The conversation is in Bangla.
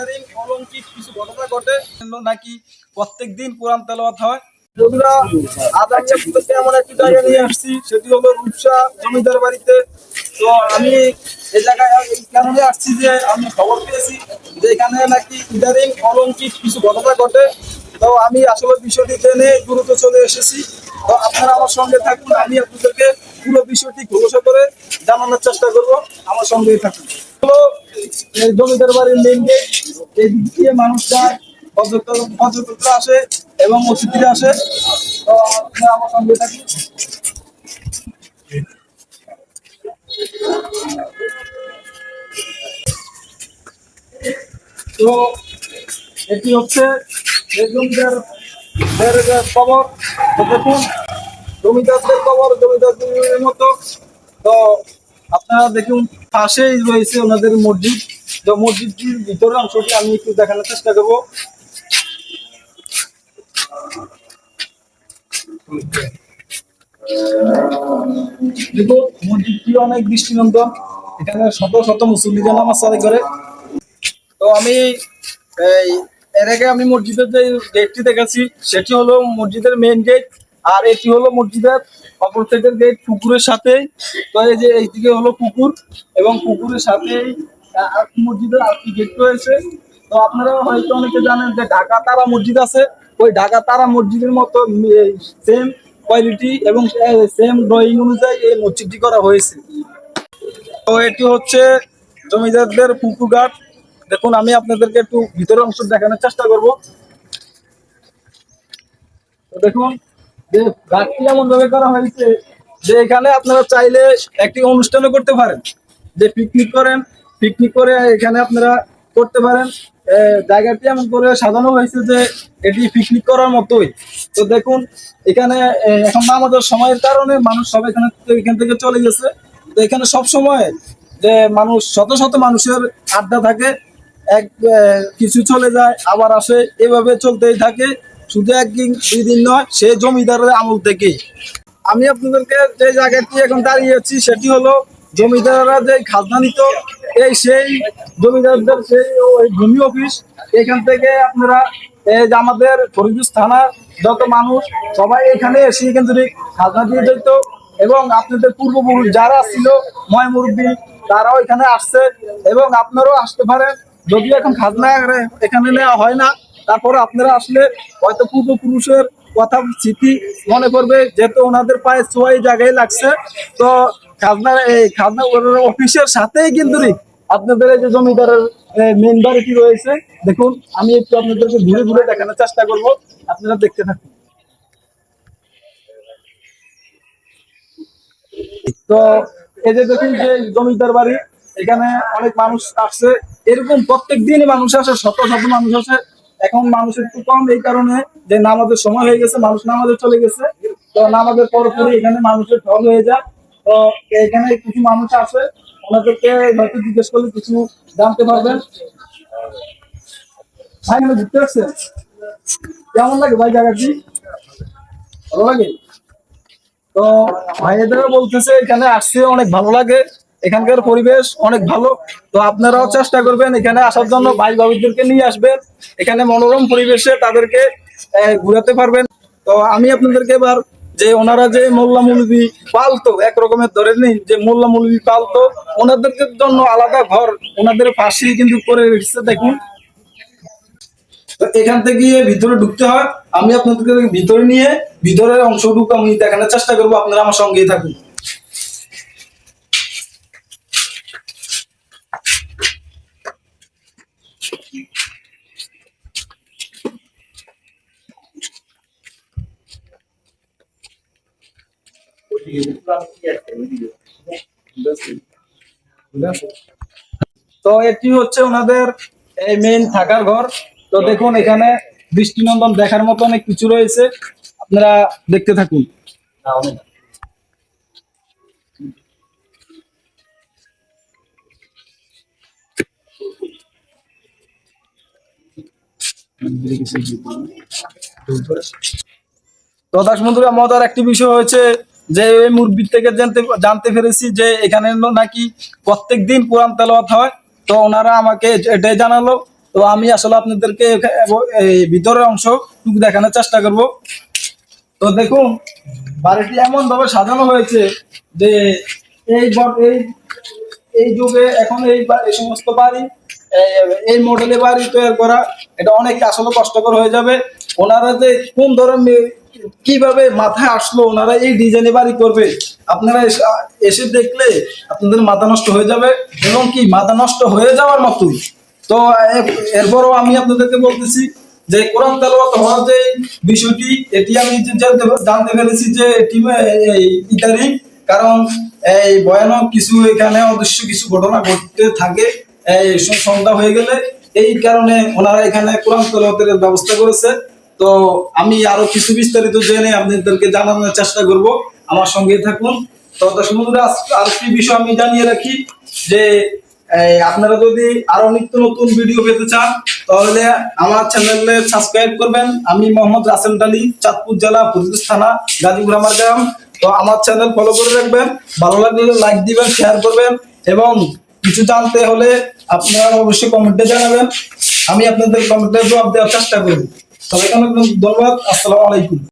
ইদারিং অলৌকিক কিছু ঘটনা ঘটে নাকি প্রত্যেক দিন কোরআন হয়। আমি একটি জায়গা নিয়ে আসছি, সেটি হলো বাড়িতে। তো আমি এই জায়গায় আসছি যে আমি খবর পেয়েছি যে এখানে নাকি অলৌকিক কিছু ঘটনা ঘটে। তো আমি আসলে বিষয়টি জেনে দ্রুত চলে এসেছি। তো আপনারা আমার সঙ্গে থাকুন, আমি আপনাদেরকে পুরো বিষয়টি খোলসা করে জানানোর চেষ্টা করব। আমার সঙ্গেই থাকুন। জমিদার বাড়ির মেন এই দিক দিয়ে মানুষ যায়, পর্যটক পর্যটকরা আসে এবং অতিথিরা আসে। তো আমার সঙ্গে থাকুন তো এটি হচ্ছে এই জমিদার দের কবর দেখুন, জমিদারদের কবর জমিদারদের মতো। তো আপনারা দেখুন, পাশেই রয়েছে ওনাদের মসজিদ। তো মসজিদটির ভিতরের অংশটি আমি একটু দেখানোর চেষ্টা করব। মসজিদটি অনেক দৃষ্টিনন্দন। এখানে শত শত মুসল্লিরা নামাজ আদায় করে তো আমি, এই, এর আগে আমি মসজিদের যে গেটটি দেখেছি, সেটি হলো মসজিদের মেইন গেট আর এটি হলো মসজিদের অপর সাইডের গেট পুকুরের সাথে তো এই যে এইদিকে হলো পুকুর, এবং পুকুরের সাথেই মসজিদের আরেকটি গেট রয়েছে। তো আপনারা হয়তো অনেকে জানেন যে ঢাকা তারা মসজিদ আছে। ওই ঢাকা তারা মসজিদের মতো সেম কোয়ালিটি এবং সেম ড্রয়িং অনুযায়ী এই মসজিদটি করা হয়েছে। তো এটি হচ্ছে জমিদারদের পুকুর ঘাট। দেখুন, আমি আপনাদেরকে একটু ভিতরের অংশ দেখানোর চেষ্টা করব। দেখুন, যে ঘাটটি এমন ভাবে করা হয়েছে যে এখানে আপনারা চাইলে একটি অনুষ্ঠানও করতে পারেন। যে পিকনিক করেন পিকনিক করে এখানে আপনারা করতে পারেন। জায়গাটি এমন করে সাজানো হয়েছে যে এটি পিকনিক করার মতোই। তো দেখুন, এখানে এখন আমাদের সময়ের কারণে মানুষ সব এখানে এখান থেকে চলে গেছে। তো এখানে সব সময় যে মানুষ, শত শত মানুষের আড্ডা থাকে। এক কিছু চলে যায়, আবার আসে। এভাবে চলতেই থাকে। শুধু একদিন, দুই দিন নয়, সে জমিদারের আমল থেকেই। আমি আপনাদেরকে যে জায়গাটি এখন দাঁড়িয়ে আছি, সেটি হলো জমিদাররা যে খাজনা নিত এই সেই জমিদারদের সেই ভূমি অফিস, এখান থেকে আপনারা এই যে আমাদের ফরিদুস থানার যত মানুষ, সবাই এখানে এসে কিন্তু খাজনা দিয়ে যেত এবং আপনাদের পূর্বপুরুষ যারা ছিল, ময় মুরব্বী, তারাও এখানে আসছে এবং আপনারাও আসতে পারেন। যদিও এখন খাজনা এখানে নেওয়া হয় না, তারপরে আপনারা আসলে হয়তো পূর্বপুরুষের কথা স্মৃতি মনে করবে, যেহেতু ওনাদের পায়ে ছোঁয়াই জায়গায় লাগছে। তো খাজনা, এই খাজনা অফিসের সাথেই কিন্তু আপনাদের এই যে জমিদারের মেন বাড়িটি রয়েছে, দেখুন, আমি একটু আপনাদেরকে ঘুরে ঘুরে দেখানোর চেষ্টা করব, আপনারা দেখতে থাকুন। তো, এই যে দেখুন যে জমিদার বাড়ি, এখানে অনেক মানুষ আসছে, এরকম প্রত্যেক দিনই মানুষ আসে, শত শত মানুষ আসে। এখন মানুষ একটু কম, এই কারণে যে নামাজের সময় হয়ে গেছে, মানুষ নামাজে চলে গেছে। তো নামাজের পরপরই এখানে মানুষের ঢল হয়ে যায়। তো, এখানে কিছু মানুষ আছে ওনাদেরকে হয়তো জিজ্ঞেস করলে কিছু জানতে পারবেন? ভাই এখানে ঘুরতে আসছে কেমন লাগে ভাই জায়গাটি? ভালো লাগে? তো ভাইয়েদেরও বলতেছে, এখানে আসছে অনেক ভালো লাগে। এখানকার পরিবেশ অনেক ভালো। তো আপনারাও চেষ্টা করবেন এখানে আসার জন্য। ভাই ভাবিদেরকে নিয়ে আসবেন। এখানে মনোরম পরিবেশে তাদেরকে ঘুরাতে পারবেন। তো আমি আপনাদেরকে এবার যে ওনারা যে মোল্লা মুলবি পালতো এক রকমের ধরে নেই, যে মোল্লা মুলবি পালতো, ওনাদের জন্য আলাদা ঘর, ওনাদের পাশেই কিন্তু করে রেখেছে, দেখুন। তো এখান থেকে ভিতরে ঢুকতে হয়। আমি আপনাদেরকে ভিতরে নিয়ে ভিতরের অংশটুকু আমি দেখানোর চেষ্টা করব, আপনারা আমার সঙ্গেই থাকুন। তো এটি হচ্ছে ওনাদের এই মেইন থাকার ঘর। তো দেখুন, এখানে দৃষ্টিনন্দন দেখার মতো অনেক কিছু রয়েছে। আপনারা দেখতে থাকুন। তো দর্শক বন্ধুরা, মজার একটি বিষয় হয়েছে যে এই থেকে জানতে জানতে পেরেছি যে এখানে নাকি প্রত্যেক দিন কোরআন তেলাওয়াত হয়। তো ওনারা আমাকে এটাই জানালো। তো আমি আসলে আপনাদেরকে ভিতরের অংশ দেখানোর চেষ্টা করব। তো দেখুন, বাড়িটি এমন ভাবে সাজানো হয়েছে যে এই এই যুগে এখন এই সমস্ত বাড়ি এই- মডেলে বাড়ি তৈরি করা, এটা অনেক আসলে কষ্টকর হয়ে যাবে। ওনারা যে কোন ধরনের কীভাবে মাথায় আসলো, ওনারা এই ডিজাইনে বাড়ি করবে, আপনারা এসে- এসে দেখলে আপনাদের মাথা নষ্ট হয়ে যাবে, এবং কি মাথা নষ্ট হয়ে যাওয়ার মতোই। তো এরপরও আমি আপনাদেরকে বলতেছি যে, কোরআন তেলাওয়াত হওয়ার যে বিষয়টি, এটি আমি জানতে জানতে পেরেছি যে, এটি ইতারি কারণ এই ভয়ানক কিছু এখানে অদৃশ্য কিছু ঘটনা ঘটতে থাকে। এই সন্ধ্যা হয়ে গেলে এই কারণে ওনারা এখানে কোরআন তেলাওয়াতের ব্যবস্থা করেছে। তো আমি আরও কিছু বিস্তারিত জেনে আপনাদেরকে জানানোর চেষ্টা করব। আমার সঙ্গে থাকুন। তো দর্শক বন্ধুরা, আজ- আরেকটি বিষয় আমি জানিয়ে রাখি যে আপনারা যদি আরও নিত্য নতুন ভিডিও পেতে চান, তাহলে আমার চ্যানেলে সাবস্ক্রাইব করবেন। আমি মোহাম্মদ রাসেল ডালি চাঁদপুর জেলা ফরিদপুর থানা, গাজীপুর আমার গ্রাম। তো আমার চ্যানেল ফলো করে রাখবেন। ভালো লাগলে লাইক দিবেন, শেয়ার করবেন এবং কিছু জানতে হলে আপনারা অবশ্যই কমেন্টে জানাবেন। আমি আপনাদের কমেন্টে জবাব দেওয়ার চেষ্টা করব। সবাইকে অনেক ধন্যবাদ। আসসালামু আলাইকুম।